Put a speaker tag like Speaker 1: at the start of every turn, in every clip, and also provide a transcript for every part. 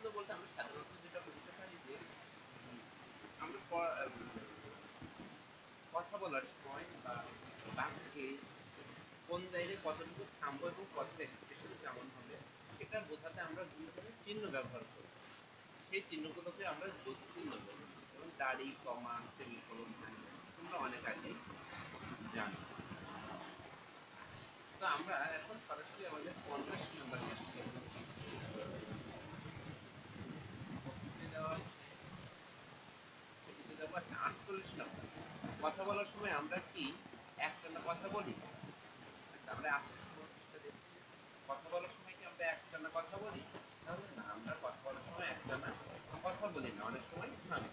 Speaker 1: জ্যোতিষিল্প বলতে আমরা সাধারণত যেটা বুঝতে পারি যে আমরা কথা বলার সময় বা বাক্যে কোন জায়গায় কতটুকু থামবো এবং কথার এক্সপ্রেশন কেমন হবে, সেটা বোঝাতে আমরা বিভিন্ন ধরনের চিহ্ন ব্যবহার করি। সেই চিহ্নগুলোকে আমরা জ্যোতি চিহ্ন বলি এবং দাড়ি, কমা সেমিকোলন তোমরা অনেক আগে জানো। তো আমরা এখন সরাসরি আমাদের পঞ্চাশ নাম্বার দেওয়া আটচল্লিশ নম্বর কথা বলার সময় আমরা কি একটানা কথা বলি? আমরা কথা বলার সময় কি আমরা একটানা কথা বলি? তাহলে না, আমরা কথা বলার সময় একটানা কথা বলি না। অনেক সময় থামি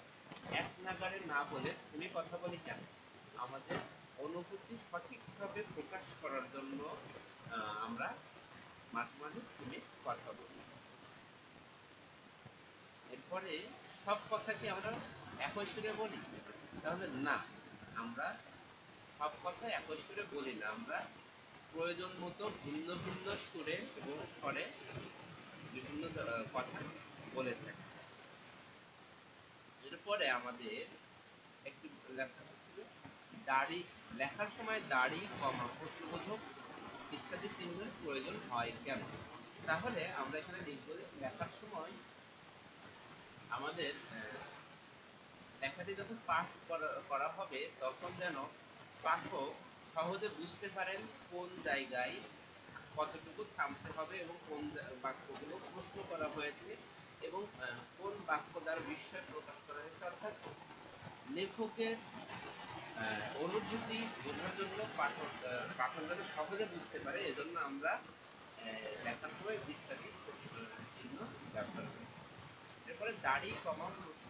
Speaker 1: এক নাগারে না বলে তুমি কথা বলি কেন? আমাদের অনুভূতি সঠিকভাবে প্রকাশ করার জন্য আমরা মাঝে মাঝে তুমি কথা বলি। এরপরে সব কথা কি আমরা একই সুরে বলি? তাহলে না। আমরা সব কথা একই সুরে বলি না আমরা প্রয়োজন মতো ভিন্ন ভিন্ন সুরে এবং স্বরে বিভিন্ন কথা বলে থাকি। এরপরে আমাদের একটি লেখা দাড়ি, লেখার সময় দাড়ি, কমা প্রশ্নবোধক ইত্যাদি চিহ্নের প্রয়োজন হয় কেন? তাহলে আমরা এখানে লিখব লেখার সময় আমাদের লেখাটি যখন পাঠ করা হবে, তখন যেন পাঠক সহজে বুঝতে পারেন কোন জায়গায় কতটুকু থামতে হবে এবং কোন বাক্যগুলো প্রশ্ন করা হয়েছে এবং কোন বাক্য দ্বারা বিস্ময় প্রকাশ করা হয়েছে। অর্থাৎ লেখকের অনুভূতি বোঝার জন্য পাঠক পাঠক যাতে সহজে বুঝতে পারে, এজন্য আমরা লেখার সময় ইত্যাদি চিহ্ন ব্যবহার করি। এরপরে দাড়ি কমা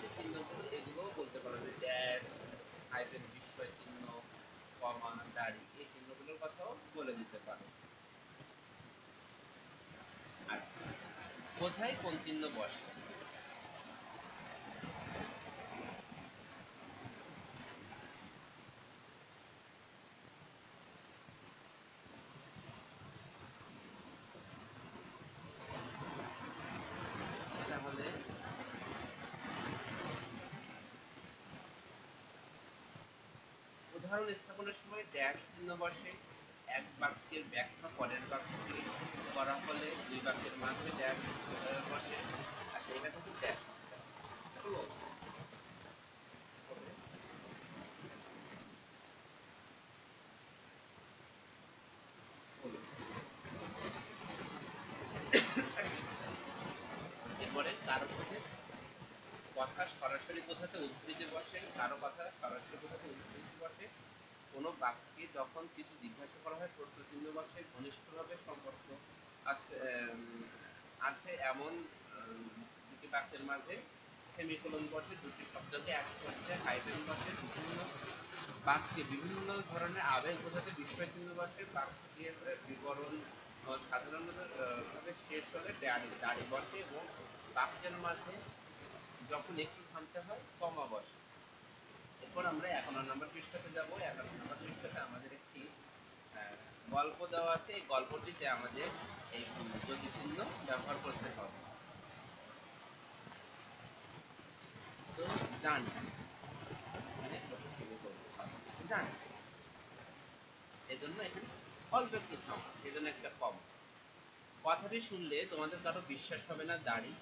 Speaker 1: যে চিহ্নগুলো এগুলোও বলতে পারো যে ড্যাশ হাইফেন বিস্ময় চিহ্ন কমা দাড়ি, এই চিহ্নগুলোর কথাও বলে দিতে পারো। কোথায় কোন চিহ্ন বসে? উদাহরণ স্থাপনের সময় ড্যাশ চিহ্ন বসে এক বাক্যের ব্যাখ্যা পরের বাক্যে করা ফলে দুই বাক্যের মাঝে ড্যাশ বসে। আচ্ছা এটা কিন্তু ড্যাশ এরপরে কারও সাথে কথা সরাসরি বোঝাতে উদ্ধৃতি বসে, কারও কথা সরাসরি বোঝাতে উদ্ধৃতি বসে। কোনো বাক্যে যখন কিছু জিজ্ঞাসা করা হয় প্রশ্ন চিহ্ন বসে ঘনিষ্ঠভাবে সম্পর্ক আছে আছে এমন দুটি বাক্যের মাঝে। সেমিকোলন বসে, দুটি শব্দকে এক করছে হাইফেন বসে, বিভিন্ন বাক্যে বিভিন্ন ধরনের আবেগ বোঝাতে বিস্ময় চিহ্ন বসে। বাক্যের বিবরণ, সাধারণত শেষ হলে দাড়ি দাড়ি বসে এবং বাক্যের মাঝে যখন একটু থামতে হয়, কমা বসে এরপর আমরা একান্ন নম্বর পৃষ্ঠাতে যাব। একান্ন নম্বর পৃষ্ঠাতে আমাদের একটি গল্প দেওয়া আছে। এই গল্পটিতে আমাদের এই জ্যোতি চিহ্ন ব্যবহার করতে হবে। তো জানি। জানি। এজন্য এখানে অল্প একটু থামা এজন্য একটা কম। কথাটি শুনলে তোমাদের কারও বিশ্বাস হবে না, দাড়ি।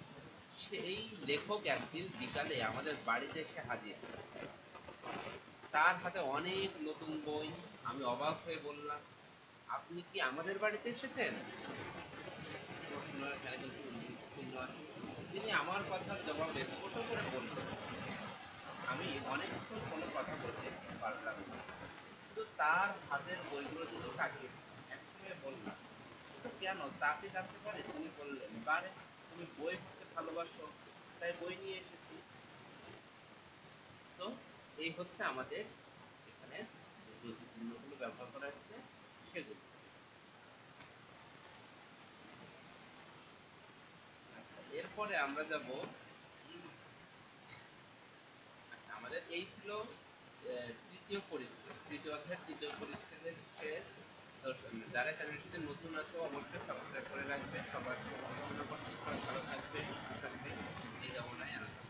Speaker 1: সেই লেখক একদিন বিকালে আমাদের বাড়িতে এসে হাজির। তার হাতে অনেক নতুন বই। আমি অবাক হয়ে বললাম, আপনি কি আমাদের বাড়িতে এসেছেন? কিন্তু। তিনি আমার কথার জবাবে ছোট করে বললেন, আমি অনেকক্ষণ কোনো কথা বলতে পারলাম না। শুধু তার হাতের বইগুলো দিকে তাকিয়ে একসময় বললাম, কেন তাকে জানতে পারে? তিনি বললেন, বারে, তুমি বই ভালোবাসো, তাই বই নিয়ে এসেছি। তো এই হচ্ছে আমাদের এখানে যে প্রতিচিহ্নগুলো ব্যবহার করা হচ্ছে, সেগুলো। আচ্ছা এরপরে আমরা যাব আচ্ছা আমাদের এই ছিল তৃতীয় পরিচ্ছেদ, তৃতীয় অধ্যায়ের তৃতীয় পরিচ্ছেদের শেষ দর্শন যারা চ্যানেলটিতে নতুন আছে, অবশ্যই সাবস্ক্রাইব করে রাখবেন সবার কামনা করছি সবাই ভালো থাকবে সুস্থ থাকবে এই কামনায় আনন্দ